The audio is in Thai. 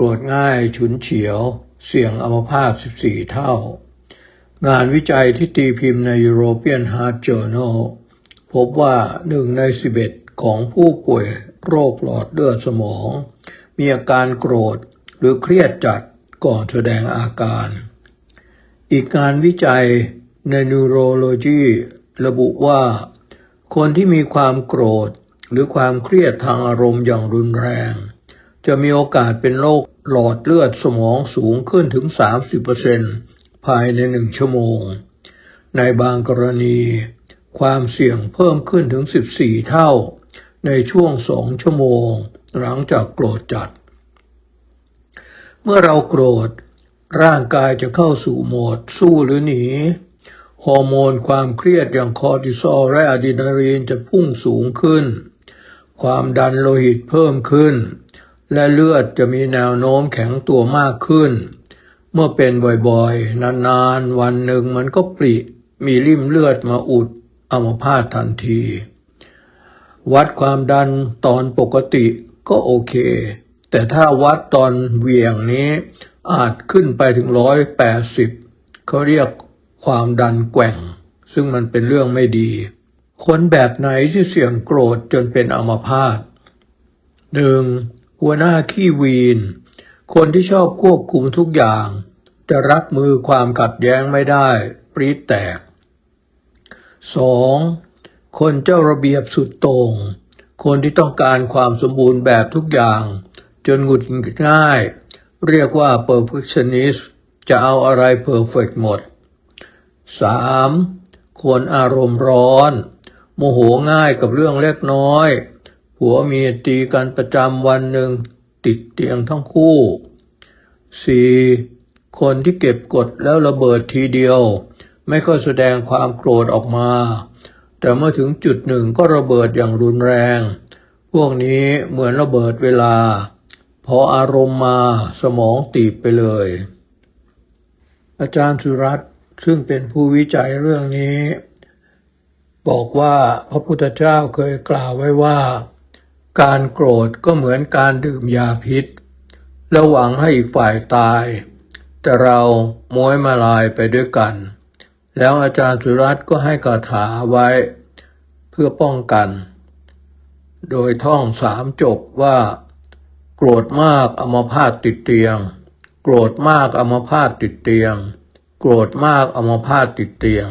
รธง่ายฉุนเฉียว เสี่ยงอัมพาต 14 เท่า งานวิจัยที่ตีพิมพ์ใน European Heart Journal พบว่าหนึ่งใน 11 ของผู้ป่วยโรคหลอดเลือดสมอง มีอาการโกรธหรือเครียดจัดก่อนแสดงอาการ อีกงานวิจัยใน Neurology ระบุว่า คนที่มีความโกรธหรือความเครียดทางอารมณ์อย่างรุนแรง จะมีโอกาสเป็นโรคหลอดเลือดสมองสูงขึ้นถึง 30%ภายในหนึ่งชั่วโมง ในบางกรณี ความเสี่ยงเพิ่มขึ้นถึง 14 เท่า ในช่วงสองชั่วโมง หลังจากโกรธจัด เมื่อเราโกรธ ร่างกายจะเข้าสู่โหมดสู้หรือหนี ฮอร์โมนความเครียดอย่างคอร์ติซอลและอะดรีนาลีนจะพุ่งสูงขึ้น ความดันโลหิตเพิ่มขึ้น และเลือดจะมีแนวโน้มแข็งตัวมากขึ้น เมื่อเป็นบ่อยๆ นานๆ วันหนึ่งมันก็ปริมีริ่มเลือดมาอุดอัมพาตทันที วัดความดันตอนปกติก็โอเค แต่ถ้าวัดตอนเวี่ยงนี้อาจขึ้นไปถึงร้อยแปดสิบเขาเรียกความดันแกว่ง ซึ่งมันเป็นเรื่องไม่ดี คนแบบไหนที่เสี่ยงโกรธจนเป็นอัมพาตหนึ่ง หัวหน้าขี้วีน คนที่ชอบควบคุมทุกอย่าง จะรับมือความขัดแย้งไม่ได้ ปรีดแตกสองคนเจ้าระเบียบสุดโต่งคนที่ต้องการความสมบูรณ์แบบทุกอย่าง จนหงุดหงิดง่าย เรียกว่า perfectionist จะเอาอะไร perfect หมดสามคนอารมณ์ร้อน โมโหง่ายกับเรื่องเล็กน้อย ผัวเมียตีกันประจำวันหนึ่งติดเตียงทั้งคู่สี่คนที่เก็บกดแล้วระเบิดทีเดียว ไม่ค่อยแสดงความโกรธออกมา แต่เมื่อถึงจุดหนึ่งก็ระเบิดอย่างรุนแรง พวกนี้เหมือนระเบิดเวลา พออารมณ์มาสมองตีบไปเลย อาจารย์สุรัตน์ซึ่งเป็นผู้วิจัยเรื่องนี้ บอกว่าพระพุทธเจ้าเคยกล่าวไว้ว่า การโกรธก็เหมือนการดื่มยาพิษ ระหวังให้อีกฝ่ายตาย แต่เราม้วยมาลายไปด้วยกัน แล้วอาจารย์สุรัตน์ก็ให้คาถาไว้ เพื่อป้องกัน โดยท่องสามจบว่า โกรธมากอัมพาตติดเตียง โกรธมากอัมพาตติดเตียง โกรธมากอัมพาตติดเตียง